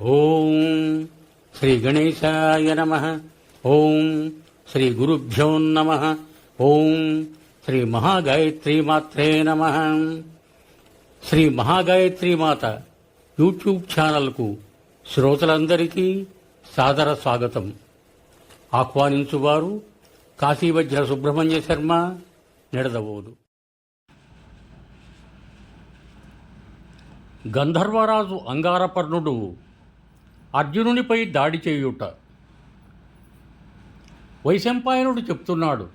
ఓం శ్రీ గణేశాయ నమ. ఓం శ్రీ గురుభ్యో నమ. ఓం శ్రీ మహాగాయత్రి మాత్రే నమ. శ్రీ మహాగాయత్రి మాత యూట్యూబ్ ఛానల్కు శ్రోతలందరికీ సాదర స్వాగతం. ఆహ్వానించువారు కాశీవజ్ర సుబ్రహ్మణ్య శర్మ నిడదవోదు. గంధర్వరాజు అంగారపర్ణుడు అర్జునునిపై దాడి చేయుట. వైశంపాయనుడు చెప్తున్నాడు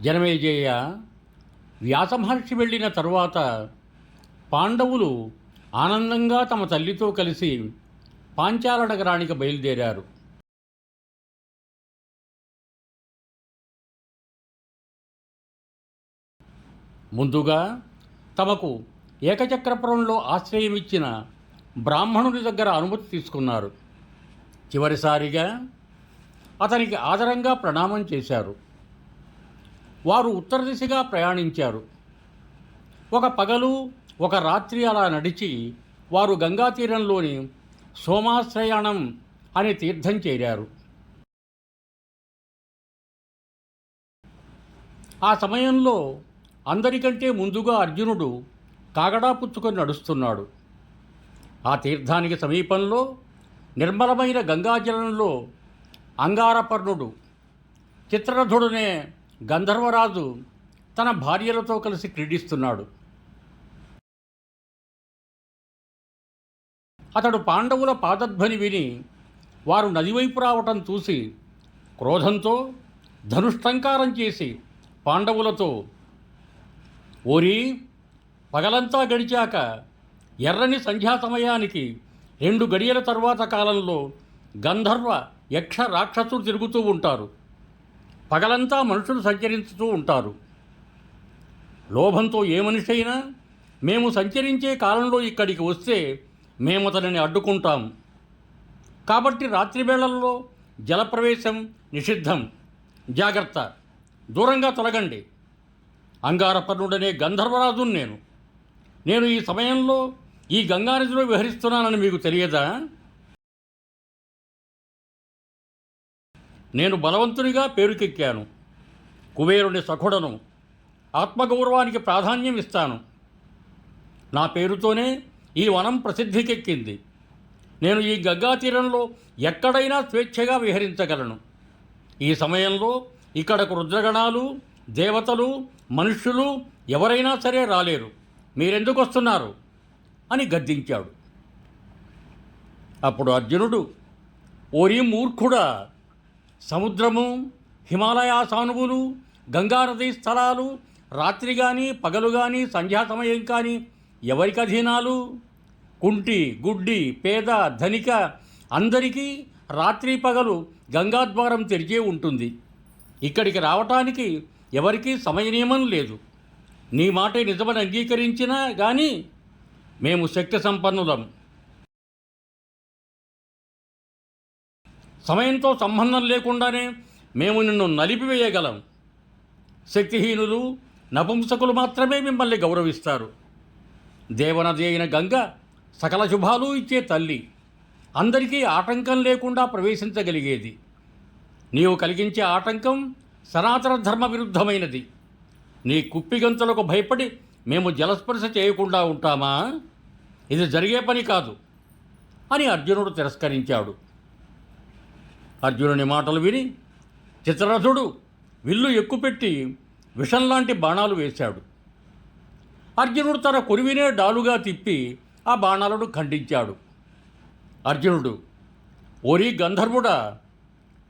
జనమేజయ వ్యాసమహర్షి వెళ్ళిన తరువాత పాండవులు ఆనందంగా తమ తల్లితో కలిసి పాంచాల నగరానికి బయలుదేరారు. ముందుగా తమకు ఏకచక్రపురంలో ఆశ్రయమిచ్చిన బ్రాహ్మణుడి దగ్గర అనుమతి తీసుకున్నారు. చివరిసారిగా అతనికి ఆదరంగా ప్రణామం చేశారు. వారు ఉత్తర దిశగా ప్రయాణించారు. ఒక పగలు ఒక రాత్రి అలా నడిచి వారు గంగా తీరంలోని సోమాశ్రయాణం అనే తీర్థం చేరారు. ఆ సమయంలో అందరికంటే ముందుగా అర్జునుడు కాగడా పుచ్చుకొని నడుస్తున్నాడు. ఆ తీర్థానికి సమీపంలో నిర్మలమైన గంగాజలంలో అంగారపర్ణుడు చిత్రరథుడునే గంధర్వరాజు తన భార్యలతో కలిసి క్రీడిస్తున్నాడు. అతడు పాండవుల పాదధ్వని విని వారు నదివైపు రావటం చూసి క్రోధంతో ధనుష్టంకారం చేసి పాండవులతో ఓరి పగలంతా గడిచాక ఎర్రని సంధ్యా సమయానికి రెండు గడియల తరువాత కాలంలో గంధర్వ యక్ష రాక్షసులు తిరుగుతూ ఉంటారు. పగలంతా మనుషులు సంచరించుతూ ఉంటారు. లోభంతో ఏ మనిషి అయినా మేము సంచరించే కాలంలో ఇక్కడికి వస్తే మేము అతనిని అడ్డుకుంటాం. కాబట్టి రాత్రివేళల్లో జలప్రవేశం నిషిద్ధం. జాగ్రత్త. దూరంగా తొలగండి. అంగారపర్ణుడనే గంధర్వరాజు నేను. నేను ఈ సమయంలో ఈ గంగానదిలో విహరిస్తున్నానని మీకు తెలియదా? నేను బలవంతునిగా పేరుకెక్కాను. కుబేరుని సఖుడను. ఆత్మగౌరవానికి ప్రాధాన్యం ఇస్తాను. నా పేరుతోనే ఈ వనం ప్రసిద్ధికెక్కింది. నేను ఈ గంగా తీరంలో ఎక్కడైనా స్వేచ్ఛగా విహరించగలను. ఈ సమయంలో ఇక్కడకు రుద్రగణాలు దేవతలు మనుష్యులు ఎవరైనా సరే రాలేరు. మీరెందుకు వస్తున్నారు? అని గద్దించాడు. అప్పుడు అర్జునుడు ఓరి మూర్ఖుడా సముద్రము హిమాలయ సానువులు గంగానది స్థలాలు రాత్రి కానీ పగలు కానీ సంధ్యా సమయం కానీ ఎవరికి అధీనాలు? కుంటి గుడ్డి పేద ధనిక అందరికీ రాత్రి పగలు గంగాద్వారం తెరిచే ఉంటుంది. ఇక్కడికి రావటానికి ఎవరికీ సమయ నియమం లేదు. నీ మాట నిజమని అంగీకరించినా కానీ మేము శక్తి సంపన్నులం. సమయంతో సంబంధం లేకుండానే మేము నిన్ను నలిపివేయగలం. శక్తిహీనులు నపుంసకులు మాత్రమే మిమ్మల్ని గౌరవిస్తారు. దేవనది అయిన గంగ సకల శుభాలు ఇచ్చే తల్లి. అందరికీ ఆటంకం లేకుండా ప్రవేశించగలిగేది. నీవు కలిగించే ఆటంకం సనాతన ధర్మ విరుద్ధమైనది. నీ కుప్పిగంతులకు భయపడి మేము జలస్పర్శ చేయకుండా ఉంటామా? ఇది జరిగే పని కాదు అని అర్జునుడు తిరస్కరించాడు. అర్జునుని మాటలు విని చిత్రరథుడు విల్లు ఎక్కుపెట్టి విషం లాంటి బాణాలు వేశాడు. అర్జునుడు తన కొరివినే డాలుగా తిప్పి ఆ బాణాలను ఖండించాడు. అర్జునుడు ఓరి గంధర్వుడా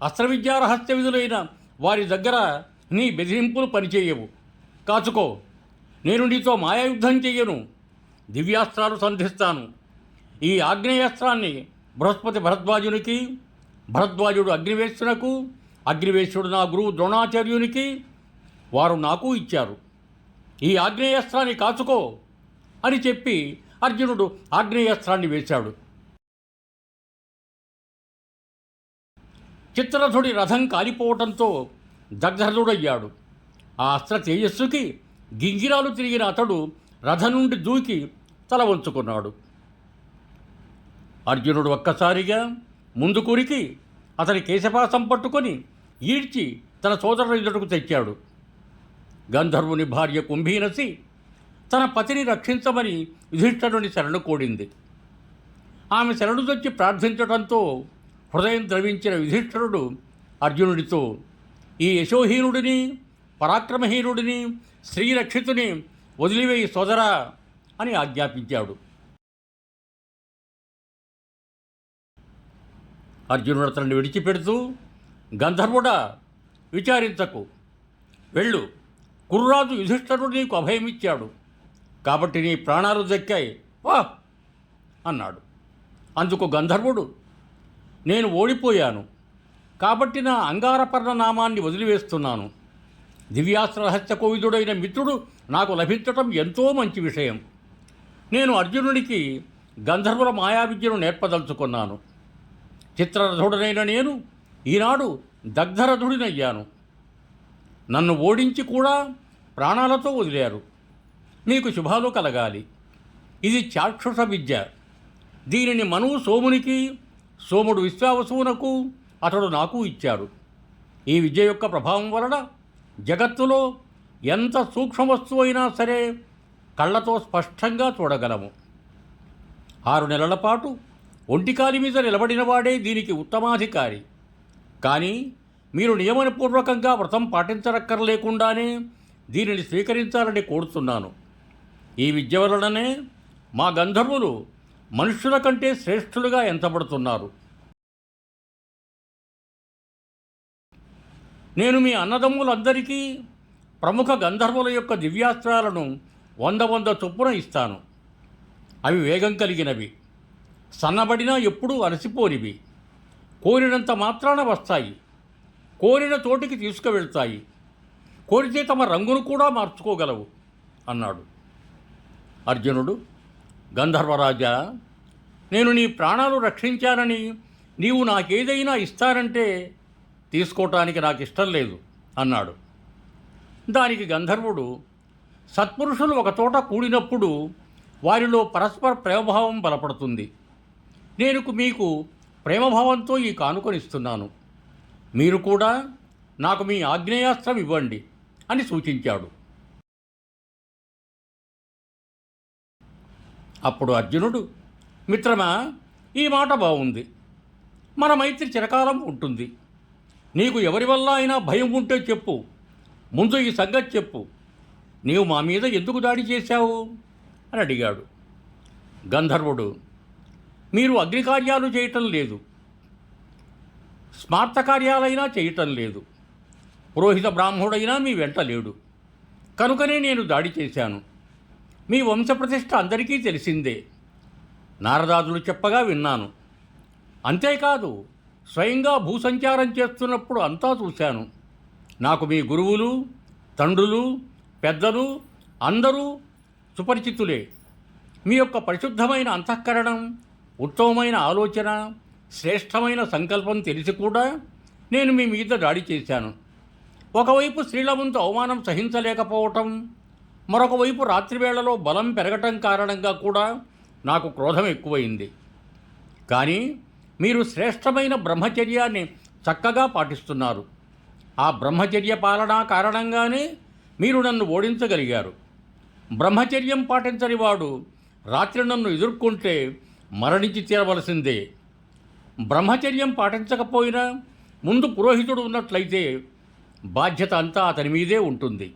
అస్త్రవిద్యా రహస్య విధులైన వారి దగ్గర నీ బెదిరింపులు పనిచేయవు. కాచుకో నేను నీతో మాయాయుద్ధం చెయ్యను. దివ్యాస్త్రాలు సంధిస్తాను. ఈ ఆగ్నేయాస్త్రాన్ని బృహస్పతి భరద్వాజునికి భరద్వాజుడు అగ్నివేశునకు అగ్నివేశుడు నా గురువు ద్రోణాచార్యునికి వారు నాకు ఇచ్చారు. ఈ ఆగ్నేయాస్త్రాన్ని కాచుకో అని చెప్పి అర్జునుడు ఆగ్నేయాస్త్రాన్ని వేశాడు. చిత్రరథుడి రథం కాలిపోవటంతో దగ్ధరుడయ్యాడు. ఆ అస్త్ర తేజస్సుకి గింగిరాలు తిరిగిన అతడు రథం నుండి దూకి తల వంచుకున్నాడు. అర్జునుడు ఒక్కసారిగా ముందు కూరికి అతని కేశపాసం పట్టుకొని ఈడ్చి తన సోదరుడు ఎదుటకు తెచ్చాడు. గంధర్వుని భార్య కుంభీనసి తన పతిని రక్షించమని యుధిష్ఠరుని శరణు కోడింది. ఆమె శరణుదొచ్చి ప్రార్థించడంతో హృదయం ద్రవించిన యుధిష్ఠరుడు అర్జునుడితో ఈ యశోహీనుడిని పరాక్రమహీనుడిని శ్రీరక్షితుని వదిలివేయి సోదరా అని ఆజ్ఞాపించాడు. అర్జునుడు అతన్ని విడిచిపెడుతూ గంధర్వుడా విచారించకు. వెళ్ళు. కుర్రాజు యుధిష్ఠరుడు నీకు అభయమిచ్చాడు. కాబట్టి నీ ప్రాణాలు దక్కాయి. వా! అన్నాడు. అందుకు గంధర్వుడు నేను ఓడిపోయాను. కాబట్టి నా అంగారపర్ణ నామాన్ని వదిలివేస్తున్నాను. దివ్యాస్త్ర రహస్య కోవిదుడైన మిత్రుడు నాకు లభించటం ఎంతో మంచి విషయం. నేను అర్జునుడికి గంధర్వుల మాయా విద్యను నేర్పదలుచుకున్నాను. చిత్రరథుడనైన నేను ఈనాడు దగ్ధరథుడినయ్యాను. నన్ను ఓడించి కూడా ప్రాణాలతో వదిలారు. మీకు శుభాలు కలగాలి. ఇది చాక్షుష విద్య. దీనిని మనువు సోమునికి సోముడు విశ్వావసువునకు అతడు నాకు ఇచ్చాడు. ఈ విద్య యొక్క ప్రభావం వలన జగత్తులో ఎంత సూక్ష్మ వస్తువు అయినా సరే కళ్ళతో స్పష్టంగా చూడగలము. ఆరు నెలల పాటు ఒంటికాలి మీద నిలబడినవాడే దీనికి ఉత్తమాధికారి. కానీ మీరు నియమనపూర్వకంగా వ్రతం పాటించరక్కర్లేకుండానే దీనిని స్వీకరించాలని కోరుతున్నాను. ఈ విద్య వలననే మా గంధర్వులు మనుష్యుల కంటే శ్రేష్ఠులుగా ఎంచబడుతున్నారు నేను మీ అన్నదమ్ములందరికీ ప్రముఖ గంధర్వుల యొక్క దివ్యాస్త్రాలను వంద వంద చొప్పున ఇస్తాను. అవి వేగం కలిగినవి. సన్నబడినా ఎప్పుడూ అలసిపోనివి. కోరినంత మాత్రాన వస్తాయి. కోరిన చోటికి తీసుకువెళ్తాయి. కోరితే తమ రంగును కూడా మార్చుకోగలవు అన్నాడు. అర్జునుడు గంధర్వరాజా నేను నీ ప్రాణాలు రక్షించానని నీవు నాకేదైనా ఇస్తానంటే తీసుకోవటానికి నాకు ఇష్టం లేదు అన్నాడు. దానికి గంధర్వుడు సత్పురుషులు ఒకచోట కూడినప్పుడు వారిలో పరస్పర ప్రేమభావం బలపడుతుంది. నేను మీకు ప్రేమభావంతో ఈ కానుకనిస్తున్నాను మీరు కూడా నాకు మీ ఆగ్నేయాస్త్రం ఇవ్వండి అని సూచించాడు. అప్పుడు అర్జునుడు మిత్రమా ఈ మాట బాగుంది మన మైత్రి చిరకాలం ఉంటుంది. నీకు ఎవరి వల్ల అయినా భయం ఉంటే చెప్పు. ముందు ఈ సంగతి చెప్పు. నీవు మా మీద ఎందుకు దాడి చేశావు? అని అడిగాడు. గంధర్వుడు మీరు అగ్నికార్యాలు చేయటం లేదు. స్మార్త కార్యాలైనా చేయటం లేదు. పురోహిత బ్రాహ్మణుడైనా మీ వెంట లేడు. కనుకనే నేను దాడి చేశాను. మీ వంశప్రతిష్ఠ అందరికీ తెలిసిందే. నారదాదులు చెప్పగా విన్నాను. అంతేకాదు స్వయంగా భూసంచారం చేస్తున్నప్పుడు అంతా చూశాను. నాకు మీ గురువులు తండ్రులు పెద్దలు అందరూ సుపరిచితులే. మీ యొక్క పరిశుద్ధమైన అంతఃకరణం ఉత్తమమైన ఆలోచన శ్రేష్టమైన సంకల్పం తెలిసి కూడా నేను మీ మీద దాడి చేశాను. ఒకవైపు శ్రీలవంతు అవమానం సహించలేకపోవటం మరొక వైపు రాత్రివేళలో బలం పెరగటం కారణంగా కూడా నాకు క్రోధం ఎక్కువైంది. కానీ మీరు శ్రేష్టమైన బ్రహ్మచర్యాన్ని చక్కగా పాటిస్తున్నారు. ఆ బ్రహ్మచర్య పాలన కారణంగానే మీరు నన్ను ఓడించగలిగారు. బ్రహ్మచర్యం పాటించని వాడు రాత్రి నన్ను ఎదుర్కొంటే మరణించి తీరవలసిందే. బ్రహ్మచర్యం పాటించకపోయినా ముందు పురోహితుడు ఉన్నట్లయితే బాధ్యత అంతా అతని మీదే ఉంటుంది.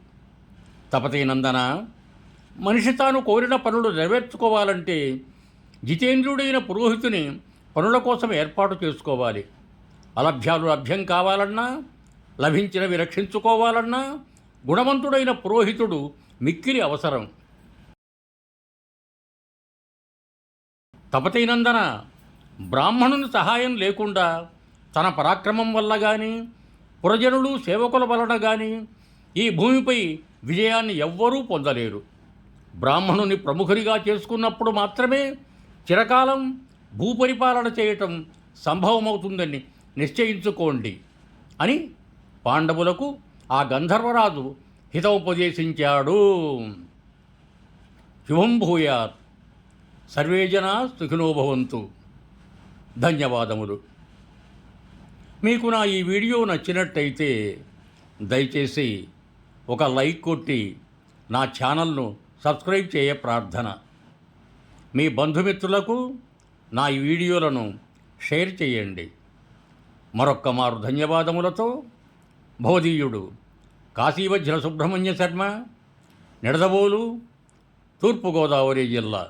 తపతే నందన మనిషి తాను కోరిన పనులు నెరవేర్చుకోవాలంటే జితేంద్రుడైన పురోహితుని పనుల కోసం ఏర్పాటు చేసుకోవాలి. అలభ్యాలు లభ్యం కావాలన్నా లభించినవి రక్షించుకోవాలన్నా గుణవంతుడైన పురోహితుడు మిక్కిలి అవసరం. తపతైనందన బ్రాహ్మణుని సహాయం లేకుండా తన పరాక్రమం వల్ల కానీ పురజనులు సేవకుల వలన కానీ ఈ భూమిపై విజయాన్ని ఎవ్వరూ పొందలేరు. బ్రాహ్మణుని ప్రముఖునిగా చేసుకున్నప్పుడు మాత్రమే చిరకాలం భూపరిపాలన చేయటం సంభవమవుతుందని నిశ్చయించుకోండి అని పాండవులకు ఆ గంధర్వరాజు హితోపదేశించాడు. శుభం భూయాత్. సర్వే జనా ధన్యవాదములు. మీకు నా ఈ వీడియో నచ్చినట్టయితే దయచేసి ఒక లైక్ కొట్టి నా ఛానల్ను సబ్స్క్రైబ్ చేయ ప్రార్థన. మీ బంధుమిత్రులకు నా ఈ వీడియోలను షేర్ చేయండి. మరొక్క మారు ధన్యవాదములతో భోధీయుడు కాశీవజ్ర సుబ్రహ్మణ్య శర్మ నిడదవోలు తూర్పుగోదావరి జిల్లా.